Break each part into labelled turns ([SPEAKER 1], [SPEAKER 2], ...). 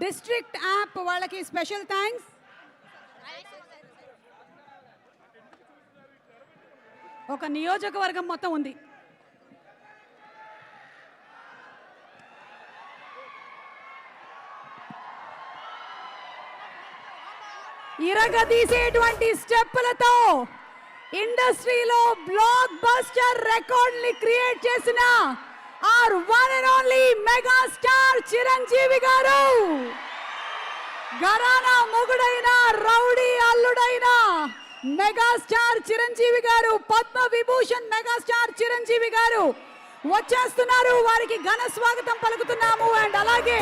[SPEAKER 1] District app వాళ్ళకి special thanks. ఒక నియోజకవర్గం మొత్తం ఉంది. ఇరగదీసేటువంటి స్టెప్పులతో ఇండస్ట్రీలో బ్లాక్ బస్టర్ రికార్డ్ని క్రియేట్ చేసిన R one and only mega star Chiranjeevi garu. Gharana మొగుడైన రౌడీ అల్లుడైన మెగాస్టార్ చిరంజీవి గారు పద్మ విభూషణ్ మెగాస్టార్ చిరంజీవి గారు. వచ్చేస్తున్నారు వారికి ఘన స్వాగతం పలుకుతున్నాము. అండ్ అలాగే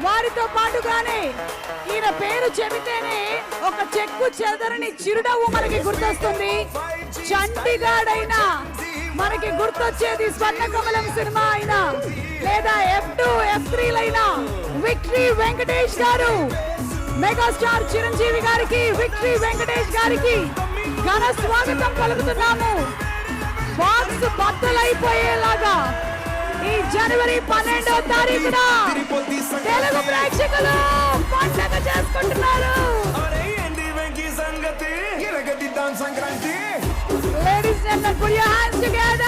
[SPEAKER 1] వారితో పాటుగానే ఈయన పేరు చెబితేనే ఒక చెక్కు చెదరని చిరునవ్వు మనకి గుర్తొస్తుంది. చండీగాడ్ అయినా మనకి గుర్తొచ్చేది స్వర్ణ కమలం సినిమా విక్టరీ వెంకటేష్ గారు. మెగాస్టార్ చిరంజీవి గారికి విక్టరీ వెంకటేష్ గారికి ఘన స్వాగతం పలుకుతున్నాము. బాక్స్ బద్దలైపోయేలాగా ఈ జనవరి పన్నెండో తారీఖున తెలుగు ప్రేక్షకులు పండగ చేసుకుంటున్నారు.
[SPEAKER 2] Sankranti.
[SPEAKER 1] And gentlemen, put your hands together.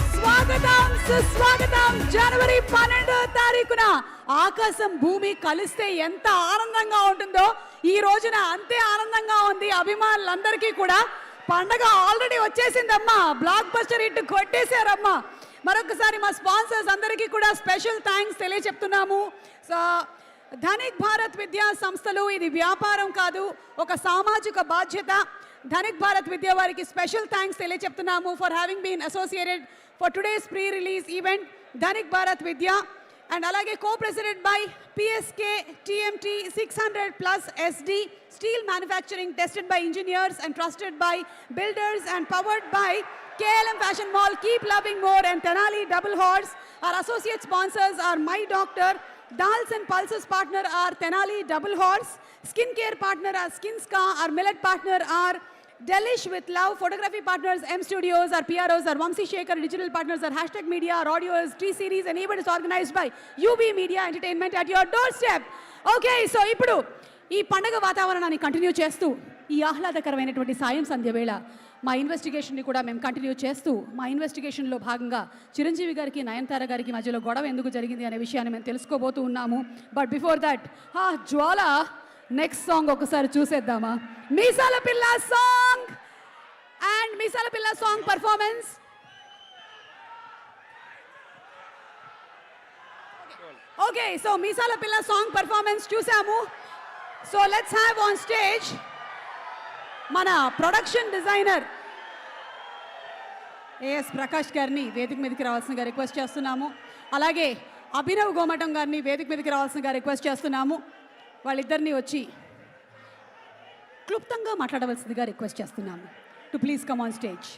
[SPEAKER 1] స్వాగతం సుస్వాగతం. జనవరి పన్నెండో తారీఖున ఆకాశం భూమి కలిస్తే ఎంత ఆనందంగా ఉంటుందో ఈ రోజున అంతే ఆనందంగా ఉంది అభిమానులందరికీ కూడా. పండగ ఆల్రెడీ వచ్చేసిందమ్మా. బ్లాక్ బస్టర్ ఇటు కొట్టేశారమ్మా. మరొకసారి మా స్పాన్సర్స్ అందరికీ కూడా స్పెషల్ థ్యాంక్స్ తెలియచెప్తున్నాము. సో ధనిక్ భారత్ విద్యా సంస్థలు ఇది వ్యాపారం కాదు ఒక సామాజిక బాధ్యత. ధనిక్ భారత్ విద్య వారికి special thanks తెలియచెప్తున్నాము for having been associated for today's pre release event Dhanik Bharat Vidya and అలాగే co president by PSK TMT six hundred plus SD steel manufacturing tested by engineers and trusted by builders and powered by KLM Fashion Mall, keep loving more, and Tenali Double Horse. Our associate sponsors are My Doctor, Dals and Pulses partner are Tenali Double Horse, skincare partner are Skinska, our millet partner are Delish with Love, photography partners M Studios, our PROs are Vamsi Shekhar, digital partners are Hashtag Media, our audio is T Series, and event is organized by UB Media Entertainment at your doorstep. Okay, so ఇప్పుడు ఈ పండగ వాతావరణాన్ని continue చేస్తూ ఈ ఆహ్లాదకరమైనటువంటి సాయం సంధ్య వేళ మా ఇన్వెస్టిగేషన్ని కూడా మేము కంటిన్యూ చేస్తూ మా ఇన్వెస్టిగేషన్లో భాగంగా చిరంజీవి గారికి నయనతార గారికి మధ్యలో గొడవ ఎందుకు జరిగింది అనే విషయాన్ని మేము తెలుసుకోబోతూ ఉన్నాము బట్ బిఫోర్ దట్ ఆ జ్వాల నెక్స్ట్ సాంగ్ ఒకసారి చూసేద్దామా మీసాల పిల్ల song and Meesala Pilla song performance okay so Meesala Pilla song performance చూసాము. So let's have on stage మన production designer A S Prakash గారిని వేదిక మీదకి రావాల్సిందిగా రిక్వెస్ట్ చేస్తున్నాము. అలాగే అభినవ్ గోమటం గారిని వేదిక మీదకి రావాల్సిందిగా రిక్వెస్ట్ చేస్తున్నాము. వాళ్ళిద్దరిని వచ్చి క్లుప్తంగా మాట్లాడవలసిందిగా రిక్వెస్ట్ చేస్తున్నాము. To please come on stage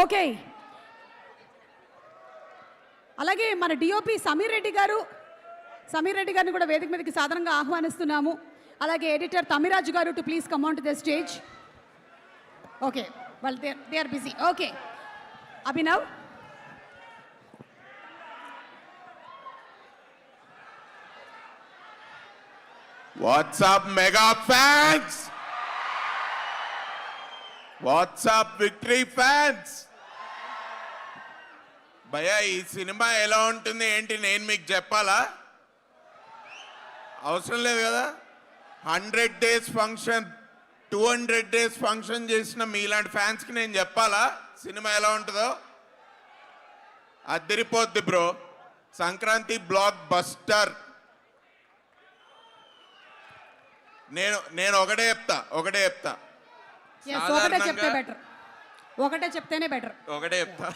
[SPEAKER 1] okay అలాగే మన డిఓపి సమీర్ రెడ్డి గారు సమీర్ రెడ్డి గారిని కూడా వేదిక మీదకి సాధారణంగా ఆహ్వానిస్తున్నాము. అలాగే editor Tamiraju garu to please come on to the stage okay వాళ్ళు they they are busy okay Abhinav
[SPEAKER 3] WhatsApp mega fans WhatsApp victory fans భయ ఈ సినిమా ఎలా ఉంటుంది ఏంటి నేను మీకు చెప్పాలా? అవసరం లేదు కదా? Hundred days function two hundred days function చేసిన మీలాంటి ఫ్యాన్స్కి నేను చెప్పాలా? సినిమా ఎలా ఉంటుందో? అద్దరిపోద్ది బ్రో. సంక్రాంతి బ్లాక్ బస్టర్ నేను నేను ఒకటే చెప్తా ఒకటే చెప్తా.
[SPEAKER 1] Yes, ఒకటే చెప్తే
[SPEAKER 3] సాధారణంగా-
[SPEAKER 1] బెటర్ ఒకటే చెప్తేనే బెటర్
[SPEAKER 3] ఒకటే చెప్తా.